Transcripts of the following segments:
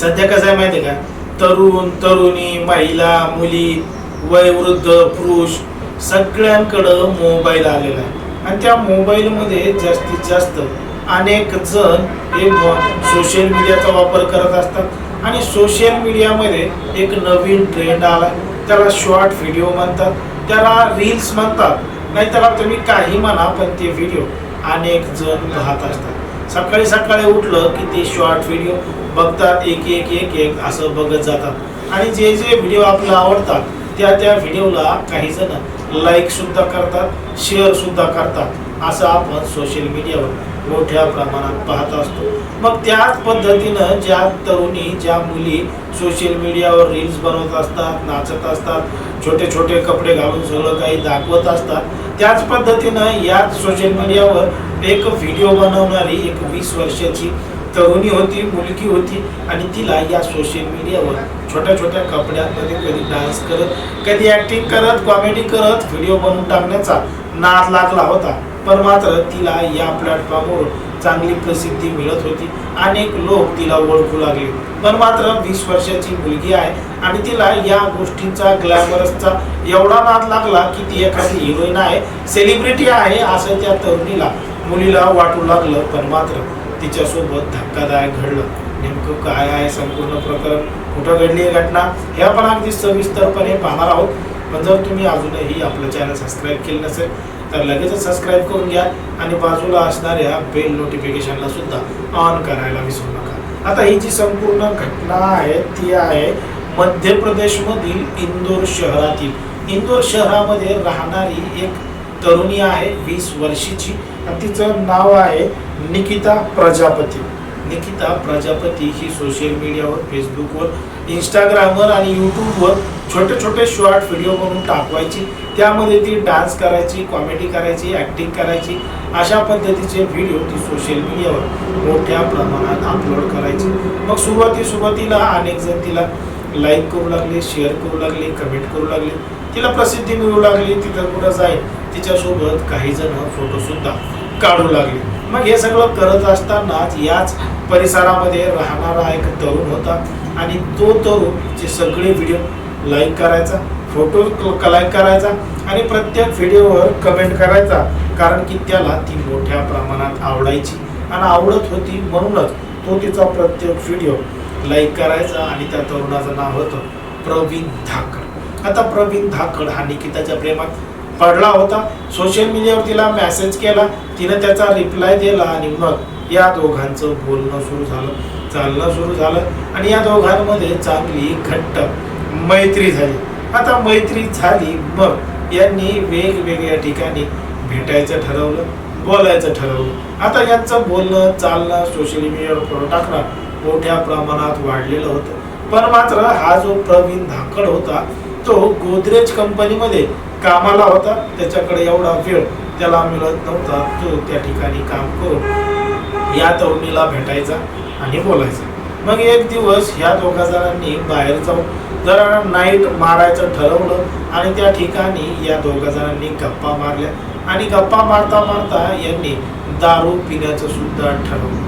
सध्या कसं आहे माहिती आहे का? तरुण तरुणी महिला मुली वयोवृद्ध पुरुष सगळ्यांकडं मोबाईल आलेला आहे. आणि त्या मोबाईलमध्ये जास्तीत जास्त अनेक जण हे सोशल मीडियाचा वापर करत असतात. आणि सोशल मीडियामध्ये एक नवीन ट्रेंड आला त्याला शॉर्ट व्हिडिओ म्हणतात. त्याला रील्स म्हणतात. नाही त्याला तुम्ही काही म्हणा पण ते व्हिडिओ अनेक जण पाहत असतात. सकाळी सकाळी उठलं की ते शॉर्ट व्हिडिओ बघतात एक एक एक एक असं बघत जातात. आणि जे जे व्हिडिओ आपल्याला आवडतात त्या त्या व्हिडिओला काही जण लाईक सुद्धा करतात शेअर सुद्धा करतात असं आपण सोशल मीडियावर मोठ्या प्रमाणात पाहत असतो. मग त्याच पद्धतीनं ज्या तरुणी ज्या मुली सोशल मीडियावर रील्स बनवत असतात नाचत असतात छोटे छोटे कपडे घालून सगळं काही दाखवत असतात त्याच पद्धतीनं याच सोशल मीडियावर एक व्हिडिओ बनवणारी एक वीस वर्षाची तरुणी होती मुलगी होती आणि तिला या सोशल मीडियावर छोट्या छोट्या कपड्यांमध्ये कधी डान्स करत कधी ॲक्टिंग करत कॉमेडी करत व्हिडिओ बनवून टाकण्याचा नाद लागला होता. पण मात्र तिला या प्लॅटफॉर्मवर चांगली प्रसिद्धी मिळत होती. अनेक लोक तिला ओळखू लागले. पण मात्र वीस वर्षाची मुलगी आहे आणि तिला या गोष्टींचा ग्लॅमरसचा एवढा नाद लागला की ती एखादी हिरोईन आहे सेलिब्रिटी आहे असं त्या तरुणीला मुलीला वाटू लागलं. पण मात्र तिच्यासोबत धक्कादायक घडलं. नेमकं काय आहे संपूर्ण प्रकरण? कुठं घडली आहे घटना? हे आपण अगदी सविस्तरपणे पाहणार आहोत. पण जर तुम्ही अजूनही आपलं चॅनल सबस्क्राईब केलं नसेल तर लगेचच सबस्क्राईब करून घ्या आणि बाजूला असणाऱ्या बेल नोटिफिकेशनला सुद्धा ऑन करायला विसरू नका. आता ही जी संपूर्ण घटना आहे ती आहे मध्य प्रदेशमधील इंदोर शहरातील. इंदोर शहरामध्ये राहणारी एक तरुणी आहे वीस वर्षीची. आणि तिचं नाव आहे निकिता प्रजापती. निकिता प्रजापती ही सोशल मीडियावर फेसबुकवर इंस्टाग्रामवर आणि यूट्यूबवर छोटे छोटे शॉर्ट व्हिडिओ बनवून टाकवायची. त्यामध्ये ती डान्स करायची कॉमेडी करायची ॲक्टिंग करायची. अशा पद्धतीचे व्हिडिओ ती सोशल मीडियावर मोठ्या प्रमाणात अपलोड करायची. मग सुरुवाती सुरुवातीला अनेक जण तिला लाईक करू लागले शेअर करू लागले कमेंट करू लागले. तिला प्रसिद्धी मिळू लागली तिथं कुठं जाईल तिच्यासोबत काही जण फोटोसुद्धा काढू लागले. मग हे सगळं करत असतानाच याच परिसरामध्ये राहणारा एक तरुण होता. आणि तो तरुण जे सगळे व्हिडिओ लाईक करायचा फोटो लाईक करायचा आणि प्रत्येक व्हिडिओवर कमेंट करायचा. कारण की त्याला ती मोठ्या प्रमाणात आवडायची. आणि आवडत होती म्हणूनच तो तिचा प्रत्येक व्हिडिओ लाईक करायचा आणि त्या तरुणाचं नाव होतं प्रवीण धाकड. आता प्रवीण धाकड हा निकिताच्या प्रेमात पडला होता. सोशल मीडियावर तिला मेसेज केला. तिनं त्याचा रिप्लाय दिला आणि मग या दोघांचं बोलणं सुरू झालं. चालणं सुरू झालं आणि या दोघांमध्ये चांगली घट्ट मैत्री झाली. आता मैत्री झाली मग यांनी वेगवेगळ्या ठिकाणी भेटायचं ठरवलं बोलायचं ठरवलं. आता यांचं बोलणं चालणं सोशल मीडियावर फोटो टाकणं मोठ्या प्रमाणात वाढलेलं होतं. पण मात्र हा जो प्रवीण धाकड होता तो गोदरेज कंपनीमध्ये कामाला होता त्याच्याकडे एवढा वेळ त्याला मिळत नव्हता तो त्या ठिकाणी काम करून या तरुणीला भेटायचा आणि बोलायचा. मग एक दिवस ह्या दोघा जणांनी बाहेर जाऊन जरा नाईट मारायचं ठरवलं आणि त्या ठिकाणी या दोघा जणांनी गप्पा मारल्या आणि गप्पा मारता मारता यांनी दारू पिण्याचं सुद्धा ठरवलं.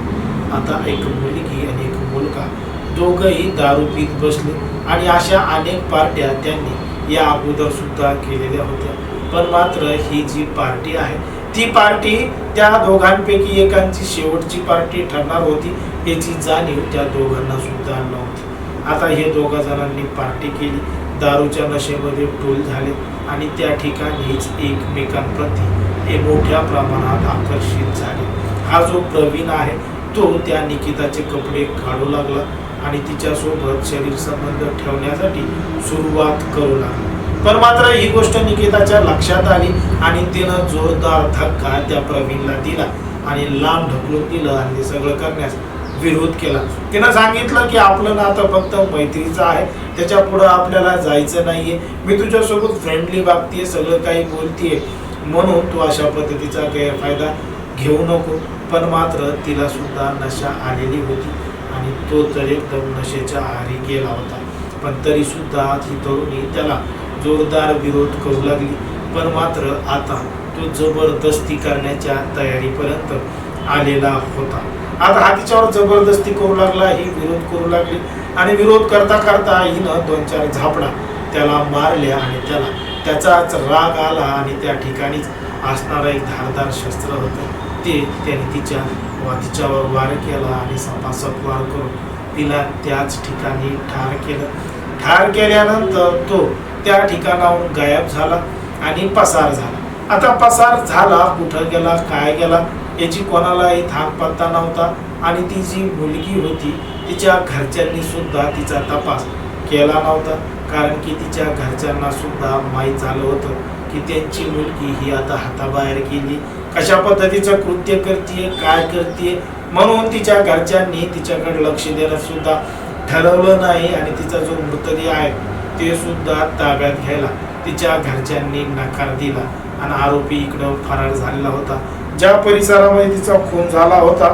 आता एक मुलगी आणि एक मुलगा दोघंही दारू पीत बसले आणि अशा अनेक पार्ट्या त्यांनी या अगोदर सुद्धा केलेल्या होत्या. पण मात्र ही जी पार्टी आहे ती पार्टी त्या दोघांपैकी एकांची शेवटची पार्टी ठरणार होती. याची जाणीव त्या दोघांना सुद्धा नव्हती. आता हे दोघा जणांनी पार्टी केली. दारूच्या नशेमध्ये टोल झाले आणि त्या ठिकाणीच एकमेकांप्रती हे मोठ्या प्रमाणात आकर्षित झाले. हा जो प्रवीण आहे तो त्या निकिताचे कपडे काढू लागला. आणि तिच्यासोबत शरीर संबंध ठेवण्यासाठी सुरुवात करू लागला. पण मात्र ही गोष्ट निकिताच्या लक्षात आली आणि तिनं जोरदार धक्का त्या प्रवीणला दिला आणि लांब ढकलून दिलं आणि ते सगळं करण्यास विरोध केला. तिनं सांगितलं की आपलं नातं फक्त मैत्रीचं आहे त्याच्या पुढं आपल्याला जायचं नाहीये. मी तुझ्यासोबत फ्रेंडली वागतीये सगळं काही बोलतीये. म्हणून तू अशा पद्धतीचा गैरफायदा घेऊ नको. पण मात्र तिला सुद्धा नशा आलेली होती. आणि तो तर एकदम नशेच्या आहारी गेला होता पण तरी सुद्धा ही तरुणी त्याला जोरदार विरोध करू लागली. पण मात्र आता तो जबरदस्ती करण्याच्या तयारीपर्यंत आलेला होता. आता हा तिच्यावर जबरदस्ती करू लागला ही विरोध करू लागली आणि विरोध करता करता हिनं दोन चार झापडा त्याला मारल्या आणि त्याला त्याचाच राग आला आणि त्या ठिकाणीच असणारं एक धारदार शस्त्र होतं. ते त्याने तिच्या वा तिच्यावर वार केला आणि सपासप वार करून तिला त्याच ठिकाणी ठार केलं. ठार केल्यानंतर तो त्या ठिकाणाहून गायब झाला आणि पसार झाला. आता पसार झाला कुठं गेला काय गेला याची कोणालाही थांग पत्ता नव्हता आणि ती जी मुलगी होती तिच्या घरच्यांनी सुद्धा तिचा तपास केला नव्हता. कारण की तिच्या घरच्यांना सुद्धा माहीत झालं होतं की त्यांची मुलगी ही आता हाताबाहेर गेली. कशा पद्धतीचं कृत्य करते काय करते म्हणून तिच्या घरच्यांनी तिच्याकडे लक्ष देणं सुद्धा ठरवलं नाही आणि तिचा जो मृतदेह आहे ते सुद्धा ताब्यात घ्यायला तिच्या घरच्यांनी नकार दिला आणि आरोपी इकडं फरार झालेला होता. ज्या परिसरामध्ये तिचा खून झाला होता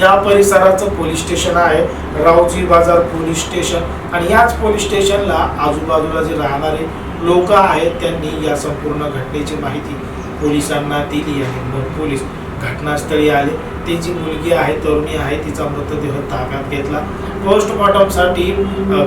त्या परिसराचं पोलीस स्टेशन आहे रावजी बाजार पोलीस स्टेशन. आणि याच पोलीस स्टेशनला आजूबाजूला जे राहणारे लोक आहेत त्यांनी या संपूर्ण घटनेची माहिती पोलिसांना दिली आहे. मग पोलीस घटनास्थळी आले. ती जी मुलगी आहे तरुणी आहे तिचा मृतदेह ताब्यात घेतला. पोस्टमॉर्टमसाठी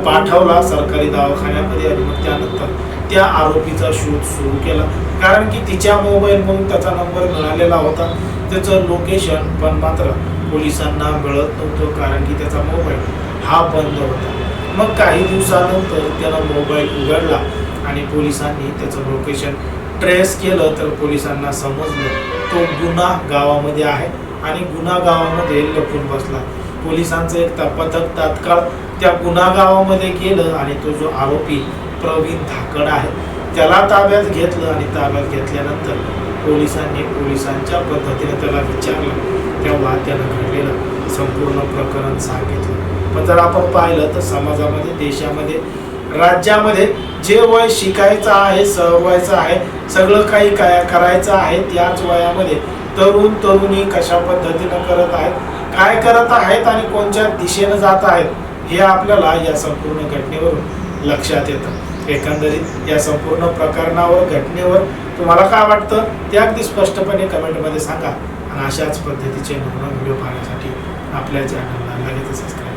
पाठवला सरकारी दवाखान्यामध्ये आणि मग त्यानंतर त्या आरोपीचा शोध सुरू केला. कारण की तिच्या मोबाईलमधून त्याचा नंबर मिळालेला होता. त्याचं लोकेशन पण मात्र पोलिसांना मिळत नव्हतं कारण की त्याचा मोबाईल हा बंद होता. मग काही दिवसानंतर त्याला मोबाईल उघडला आणि पोलिसांनी त्याचं लोकेशन ट्रेस केलं तर पोलिसांना समजलं. तो गुन्हा गावामध्ये आहे आणि गुन्हा गावामध्ये लपून बसला. पोलिसांचं एक पथक तात्काळ त्या गुन्हा गावामध्ये गेलं आणि तो जो आरोपी प्रवीण धाकड आहे त्याला ताब्यात घेतलं आणि ताब्यात घेतल्यानंतर पोलिसांनी पोलिसांच्या पद्धतीने त्याला विचारलं. तेव्हा त्यानं घडलेलं संपूर्ण प्रकरण सांगितलं. पण जर आपण पाहिलं तर समाजामध्ये देशामध्ये राज्यामध्ये जे वय शिकायचं आहे सहवायचं आहे सगळं काही काय करायचं आहे त्याच वयामध्ये तरुण तरुणी कशा पद्धतीनं करत आहेत काय करत आहेत आणि कोणत्या दिशेनं जात आहेत हे आपल्याला या संपूर्ण घटनेवरून लक्षात येतं. एकंदरीत या संपूर्ण प्रकरणावर घटनेवर तुम्हाला काय वाटतं ते अगदी स्पष्टपणे कमेंटमध्ये सांगा. आणि अशाच पद्धतीचे नवनवीन व्हिडिओ पाहण्यासाठी आपल्या चॅनलला लगेच सबस्क्राईब